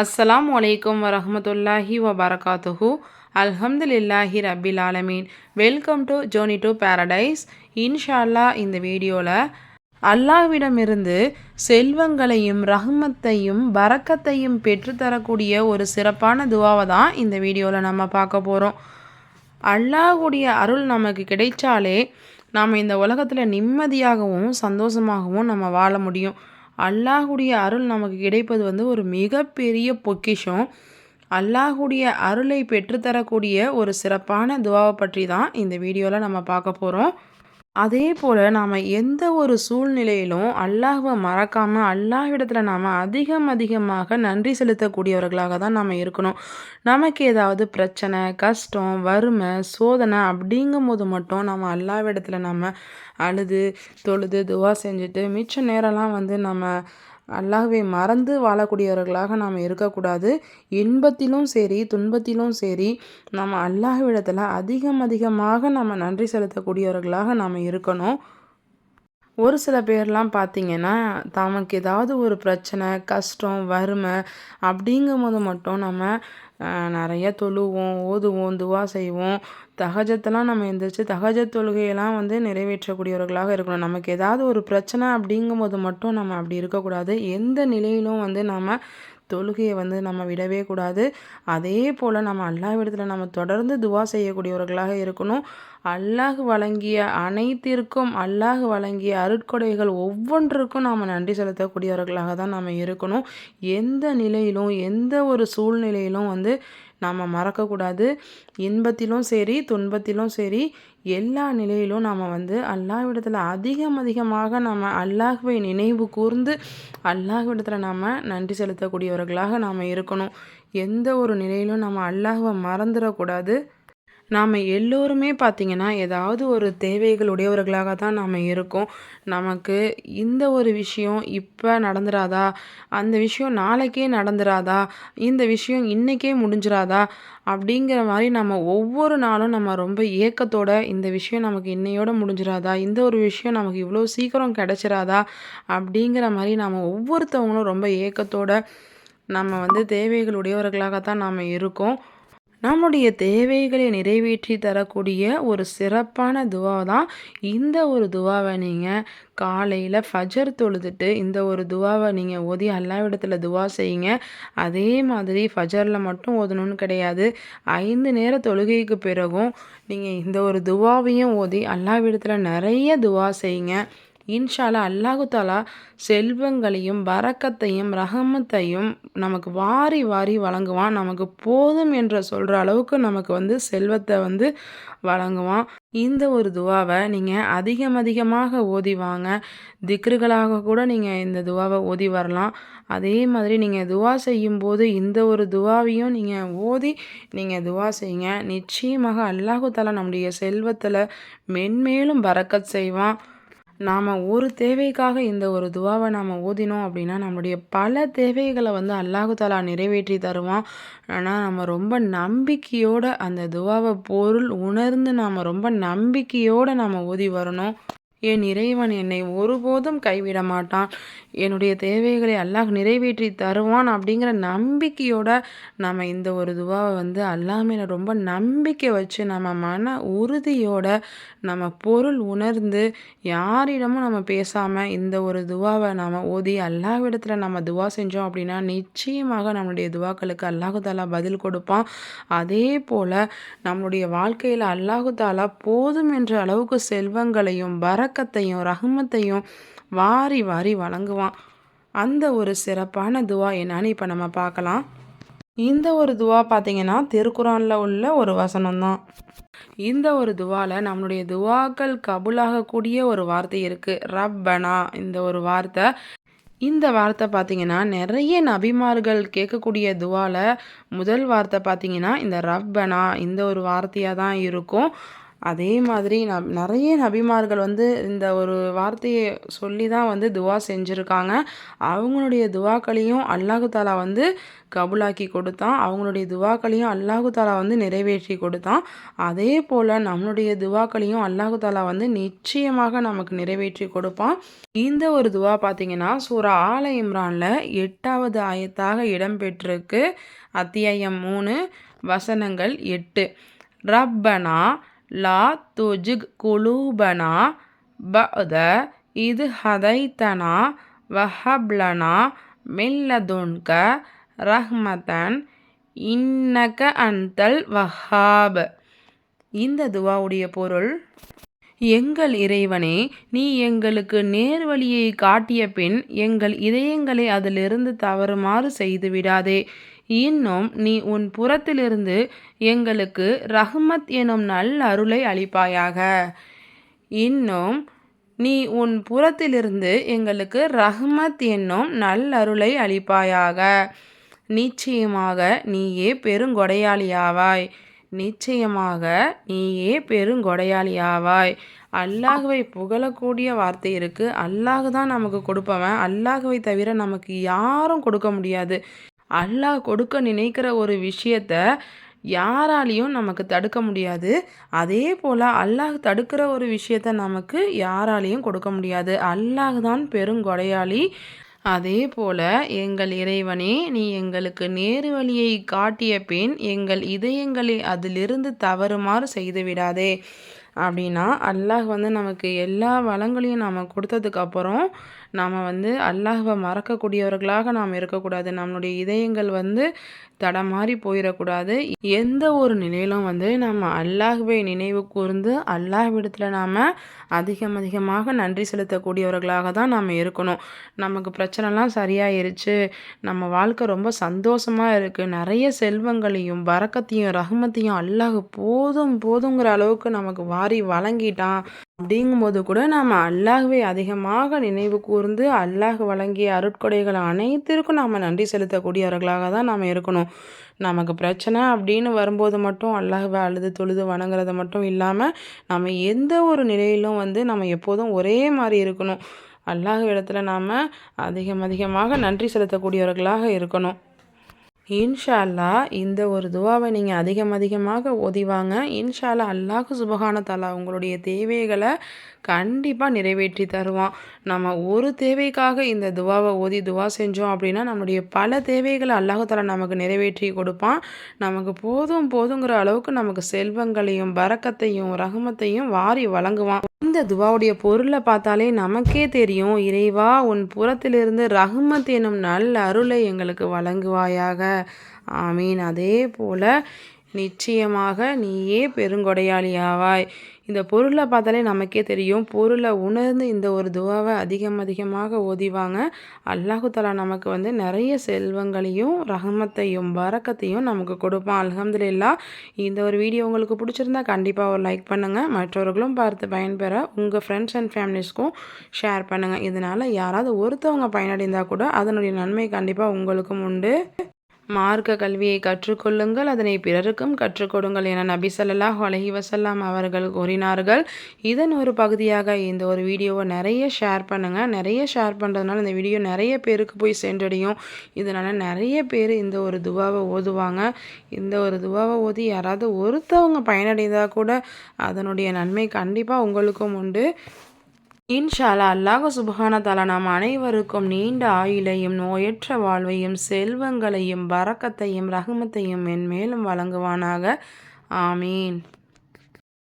அஸ்ஸலாம் வலைக்கம் வரமத்துல்லாஹி வபரகாத்துஹு. அல்ஹம்துலில்லாஹி ரபில் ஆலமீன். Welcome to journey to paradise. இன்ஷால்லா இந்த வீடியோவில் அல்லாஹ்விடமிருந்து செல்வங்களையும் ரஹ்மத்தையும் பறக்கத்தையும் பெற்றுத்தரக்கூடிய ஒரு சிறப்பான துவாவை தான் இந்த வீடியோவில் நம்ம பார்க்க போகிறோம் அல்லாஹுடைய அருள் நமக்கு கிடைச்சாலே நாம் இந்த உலகத்தில் நிம்மதியாகவும் சந்தோஷமாகவும் நம்ம வாழ முடியும். அல்லாஹுடைய அருள் நமக்கு கிடைப்பது வந்து ஒரு மிகப்பெரிய பொக்கிஷம். அல்லாஹுடைய அருளை பெற்றுத்தரக்கூடிய ஒரு சிறப்பான துவாவை பற்றி தான் இந்த வீடியோவில் நம்ம பார்க்க போகிறோம் அதே போல் நாம் எந்த ஒரு சூழ்நிலையிலும் அல்லாஹ்வை மறக்காமல் அல்லாஹ்விடத்தில் நாம் அதிகம் அதிகமாக நன்றி செலுத்தக்கூடியவர்களாக தான் நாம் இருக்கணும். நமக்கு ஏதாவது பிரச்சனை கஷ்டம் வறுமை சோதனை அப்படிங்கும்போது மட்டும் நம்ம அல்லாஹ்விடத்தில் நம்ம அழுது தொழுது துவா செஞ்சுட்டு மிச்ச நேரம்லாம் வந்து நம்ம அல்லாஹுவை மறந்து வாழக்கூடியவர்களாக நாம் இருக்கக்கூடாது. இன்பத்திலும் சரி துன்பத்திலும் சரி நம்ம அல்லாஹ்விடத்தில் அதிகம் அதிகமாக நம்ம நன்றி செலுத்தக்கூடியவர்களாக நாம் இருக்கணும். ஒரு சில பேர்லாம் பார்த்திங்கன்னா தமக்கு ஏதாவது ஒரு பிரச்சனை கஷ்டம் வறுமை அப்படிங்கும்போது மட்டும் நம்ம நிறைய தொழுவோம் ஓதுவோம் துவா செய்வோம். தகஜத்தெல்லாம் நம்ம எந்திரிச்சு தகஜ தொழுகையெல்லாம் வந்து நிறைவேற்றக்கூடியவர்களாக இருக்கணும். நமக்கு ஏதாவது ஒரு பிரச்சனை அப்படிங்கும்போது மட்டும் நம்ம அப்படி இருக்கக்கூடாது. எந்த நிலையிலும் வந்து நம்ம தொழுகையை வந்து நம்ம விடவே கூடாது. அதே போல் நம்ம அல்லாவிடத்தில் நம்ம தொடர்ந்து துவா செய்யக்கூடியவர்களாக இருக்கணும். அல்லாஹ் வழங்கிய அனைத்திற்கும் அல்லாஹ் வழங்கிய அருட்கொடைகள் ஒவ்வொன்றுக்கும் நாம் நன்றி செலுத்தக்கூடியவர்களாக தான் நாம் இருக்கணும். எந்த நிலையிலும் எந்த ஒரு சூழ்நிலையிலும் வந்து நாம் மறக்கக்கூடாது. இன்பத்திலும் சரி துன்பத்திலும் சரி எல்லா நிலையிலும் நாம் வந்து அல்லாஹ்விடத்தில் அதிகம் அதிகமாக நம்ம அல்லாஹுவை நினைவு கூர்ந்து அல்லாஹ்விடத்தில் நாம் நன்றி செலுத்தக்கூடியவர்களாக நாம் இருக்கணும். எந்த ஒரு நிலையிலும் நம்ம அல்லாஹுவை மறந்துடக்கூடாது. நாம் எல்லோருமே பார்த்திங்கன்னா ஏதாவது ஒரு தேவைகள் உடையவர்களாக தான் நாம் இருக்கோம். நமக்கு இந்த ஒரு விஷயம் இப்போ நடந்துராதா? அந்த விஷயம் நாளைக்கே நடந்துராதா? இந்த விஷயம் இன்றைக்கே முடிஞ்சிராதா? அப்படிங்கிற மாதிரி நம்ம ஒவ்வொரு நாளும் நம்ம ரொம்ப ஏக்கத்தோட இந்த விஷயம் நமக்கு இன்னையோட முடிஞ்சிராதா? இந்த ஒரு விஷயம் நமக்கு இவ்வளோ சீக்கிரம் கிடச்சிராதா? அப்படிங்கிற மாதிரி நம்ம ஒவ்வொருத்தவங்களும் ரொம்ப ஏக்கத்தோட நம்ம வந்து தேவைகள் உடையவர்களாகத்தான் நாம் இருக்கோம். நம்முடைய தேவைகளை நிறைவேற்றி தரக்கூடிய ஒரு சிறப்பான துவா தான் இந்த ஒரு துவாவை நீங்கள் காலையில் ஃபஜர் தொழுதுட்டு இந்த ஒரு துவாவை நீங்கள் ஓதி அல்லாவிடத்தில் துவா செய்யுங்க. அதே மாதிரி ஃபஜரில் மட்டும் ஓதணும்னு கிடையாது. ஐந்து நேர தொழுகைக்கு பிறகும் நீங்கள் இந்த ஒரு துவாவையும் ஓதி அல்லாவிடத்தில் நிறைய துவா செய்யுங்க. இன்ஷாலா அல்லாஹுத்தாலா செல்வங்களையும் வரக்கத்தையும் ரகமத்தையும் நமக்கு வாரி வாரி வழங்குவான். நமக்கு போதும் என்று சொல்கிற அளவுக்கு நமக்கு வந்து செல்வத்தை வந்து வழங்குவான். இந்த ஒரு துவாவை நீங்கள் அதிகம் அதிகமாக ஓதி வாங்க. திக்ருகளாக கூட நீங்கள் இந்த துவாவை ஓதி வரலாம். அதே மாதிரி நீங்கள் துவா செய்யும்போது இந்த ஒரு துவாவையும் நீங்கள் ஓதி நீங்கள் துவா செய்யுங்க. நிச்சயமாக அல்லாஹு தாலா நம்முடைய செல்வத்தில் மென்மேலும் பறக்கச் செய்வான். நாம் ஒரு தேவைக்காக இந்த ஒரு துவாவை நாம் ஓதினோம் அப்படின்னா நம்மளுடைய பல தேவைகளை வந்து அல்லாஹு தாலா நிறைவேற்றி தருவான். ஆனால் நம்ம ரொம்ப நம்பிக்கையோடு அந்த துவாவை பொருள் உணர்ந்து நாம் ரொம்ப நம்பிக்கையோடு நம்ம ஓதி வரணும். என் இறைவன் என்னை ஒருபோதும் கைவிட மாட்டான் என்னுடைய தேவைகளை அல்லாஹ் நிறைவேற்றி தருவான் அப்படிங்கிற நம்பிக்கையோட நம்ம இந்த ஒரு துவாவை வந்து அல்லாமையில் ரொம்ப நம்பிக்கை வச்சு நம்ம மன உறுதியோட நம்ம பொருள் உணர்ந்து யாரிடமும் நம்ம பேசாமல் இந்த ஒரு துவாவை நம்ம ஓதி அல்லாஹ்விடத்தில் நம்ம துவா செஞ்சோம் அப்படின்னா நிச்சயமாக நம்மளுடைய துவாக்களுக்கு அல்லாஹுதாலா பதில் கொடுப்பான். அதே போல் நம்மளுடைய வாழ்க்கையில் அல்லாஹுதாலா போதும் என்ற அளவுக்கு செல்வங்களையும் வர பறக்கத்தையும் ரஹ்மத்தையும் வாரி வாரி வழங்குவான். அந்த ஒரு சிறப்பான துவா என்னன்னு இப்போ நம்ம பார்க்கலாம். இந்த ஒரு துவா பார்த்தீங்கன்னா திருக்குறானில் உள்ள ஒரு வசனம்தான். இந்த ஒரு துவாவில் நம்மளுடைய துவாக்கள் கபுலாகக்கூடிய ஒரு வார்த்தை இருக்குது ரப்பனா இந்த ஒரு வார்த்தை. இந்த வார்த்தை பார்த்தீங்கன்னா நிறைய நபிமார்கள் கேட்கக்கூடிய துவாவில் முதல் வார்த்தை பார்த்தீங்கன்னா இந்த ரப்பனா இந்த ஒரு வார்த்தையாக தான் இருக்கும். அதே மாதிரி ந நிறைய நபிமார்கள் வந்து இந்த ஒரு வார்த்தையை சொல்லி தான் வந்து துவா செஞ்சுருக்காங்க. அவங்களுடைய துவாக்களையும் அல்லாஹு தாலா வந்து கபுலாக்கி கொடுத்தான். அவங்களுடைய துவாக்களையும் அல்லாஹு தாலா வந்து நிறைவேற்றி கொடுத்தான். அதே போல் நம்மளுடைய துவாக்களையும் அல்லாஹு தாலா வந்து நிச்சயமாக நமக்கு நிறைவேற்றி கொடுப்பான். இந்த ஒரு துவா பார்த்தீங்கன்னா சூரா ஆல இம்ரானில் எட்டாவது ஆயத்தாக இடம்பெற்றிருக்கு. அத்தியாயம் மூணு வசனங்கள் எட்டு. ரப்பனா லா துஜிக் குலூபனா பத இது ஹதைத்தனா வஹப்லனா மில்லதுன்க ரஹ்மதன் இன்னக அந்தல் வஹாப். இந்த துவாவுடைய பொருள் எங்கள் இறைவனே நீ எங்களுக்கு நேர்வழியை காட்டிய பின் எங்கள் இதயங்களை அதிலிருந்து தவறுமாறு செய்துவிடாதே. இன்னும் நீ உன் புறத்திலிருந்து எங்களுக்கு ரஹ்மத் எனும் நல் அருளை அளிப்பாயாக. இன்னும் நீ உன் புறத்திலிருந்து எங்களுக்கு ரஹ்மத் என்னும் நல் அருளை அளிப்பாயாக. நிச்சயமாக நீயே பெருங்கொடையாளியாவாய். நிச்சயமாக நீயே பெருங்கொடையாளியாவாய். அல்லாஹுவை புகழக்கூடிய வார்த்தை இருக்குது அல்லாஹு தான் நமக்கு கொடுப்பவன். அல்லாஹுவை தவிர நமக்கு யாரும் கொடுக்க முடியாது. அல்லாஹ் கொடுக்க நினைக்கிற ஒரு விஷயத்த யாராலையும் நமக்கு தடுக்க முடியாது. அதே போல் அல்லாஹ் தடுக்கிற ஒரு விஷயத்த நமக்கு யாராலையும் கொடுக்க முடியாது. அல்லாஹ் தான் பெருங்கொடையாளி அதே போல எங்கள் இறைவனே நீ எங்களுக்கு நேரு வழியை காட்டிய பின் எங்கள் இதயங்களை அதிலிருந்து தவறுமாறு செய்து விடாதே அப்படின்னா அல்லாஹ் வந்து நமக்கு எல்லா வளங்களையும் நாம் கொடுத்ததுக்கப்புறம் நாம் வந்து அல்லாஹை மறக்கக்கூடியவர்களாக நாம் இருக்கக்கூடாது. நம்மளுடைய இதயங்கள் வந்து தடமாறி போயிடக்கூடாது. எந்த ஒரு நிலையிலும் வந்து நம்ம அல்லாஹுவை நினைவு கூர்ந்து அல்லாஹ்விடத்தில் நாம் அதிகம் அதிகமாக நன்றி செலுத்தக்கூடியவர்களாக தான் நாம் இருக்கணும். நமக்கு பிரச்சனைலாம் சரியாயிருச்சு. நம்ம வாழ்க்கை ரொம்ப சந்தோஷமாக இருக்குது நிறைய செல்வங்களையும் வரக்கத்தையும் ரகுமத்தையும் அல்லாஹ் போதும் போதுங்கிற அளவுக்கு நமக்கு வாரி வழங்கிட்டான். அப்படிங்கும்போது கூட நாம் அல்லாஹ்வை அதிகமாக நினைவு கூர்ந்து அல்லாஹ் வழங்கிய அருட்கொடைகள் அனைத்திற்கும் நாம் நன்றி செலுத்தக்கூடியவர்களாக தான் நாம் இருக்கணும். நமக்கு பிரச்சனை அப்படின்னு வரும்போது மட்டும் அல்லாஹுவை அழுது தொழுது வணங்குறது மட்டும் இல்லாமல் நம்ம எந்த ஒரு நிலையிலும் வந்து நம்ம எப்போதும் ஒரே மாதிரி இருக்கணும். அல்லாஹ் இடத்துல நாம் அதிகம் அதிகமாக நன்றி செலுத்தக்கூடியவர்களாக இருக்கணும். இன்ஷால்லா இந்த ஒரு துவாவை நீங்கள் அதிகம் அதிகமாக ஓதிவாங்க. இன்ஷால்லா அல்லாஹு சுபகான தலா உங்களுடைய தேவைகளை கண்டிப்பாக நிறைவேற்றி தருவான். நம்ம ஒரு தேவைக்காக இந்த துவாவை ஓதி துவா செஞ்சோம் அப்படின்னா நம்மளுடைய பல தேவைகளை அல்லாஹு தலா நமக்கு நிறைவேற்றி கொடுப்பான். நமக்கு போதும் போதுங்கிற அளவுக்கு நமக்கு செல்வங்களையும் பறக்கத்தையும் ரகமத்தையும் வாரி வழங்குவான். இந்த துவாவுடைய பொருளை பார்த்தாலே நமக்கே தெரியும் இறைவா உன் புறத்திலிருந்து ரஹ்மத் எனும் நல்ல அருளை எங்களுக்கு வழங்குவாயாக. ஆமீன். அதே போல நிச்சயமாக நீயே பெருங்கொடையாளியாவாய். இந்த பொருளை பார்த்தாலே நமக்கே தெரியும். பொருளை உணர்ந்து இந்த ஒரு துவாவை அதிகம் அதிகமாக ஓதிவாங்க. அல்லாஹு தலா நமக்கு வந்து நிறைய செல்வங்களையும் ரஹமத்தையும் வரக்கத்தையும் நமக்கு கொடுப்பான். அலகம்துல்லா இந்த ஒரு வீடியோ உங்களுக்கு பிடிச்சிருந்தா கண்டிப்பாக ஒரு லைக் பண்ணுங்கள் மற்றவர்களும் பார்த்து பயன்பெற உங்கள் ஃப்ரெண்ட்ஸ் அண்ட் ஃபேமிலிஸ்க்கும் ஷேர் பண்ணுங்கள் இதனால் யாராவது ஒருத்தவங்க பயனடைந்தால் கூட அதனுடைய நன்மை கண்டிப்பாக உங்களுக்கும் உண்டு. மார்க்க கல்வியை கற்றுக்கொள்ளுங்கள் அதனை பிறருக்கும் கற்றுக் கொடுங்கள் என நபி சல்லாஹ் அலஹி வசல்லாம் அவர்கள் கூறினார்கள். இதன் ஒரு பகுதியாக இந்த ஒரு வீடியோவை நிறைய ஷேர் பண்ணுங்கள் நிறைய ஷேர் பண்ணுறதுனால இந்த வீடியோ நிறைய பேருக்கு போய் சென்றடையும். இதனால் நிறைய பேர் இந்த ஒரு துவாவை ஓதுவாங்க. இந்த ஒரு துவாவை ஓதி யாராவது ஒருத்தவங்க பயனடைந்தால் கூட அதனுடைய நன்மை கண்டிப்பாக உங்களுக்கும் உண்டு. இன்ஷாலா அல்லாஹ் சுபஹானதால நாம் அனைவருக்கும் நீண்ட ஆயுளையும் நோயற்ற வாழ்வையும் செல்வங்களையும் பறக்கத்தையும் ரகுமத்தையும் மென்மேலும் வழங்குவானாக. ஆமீன்.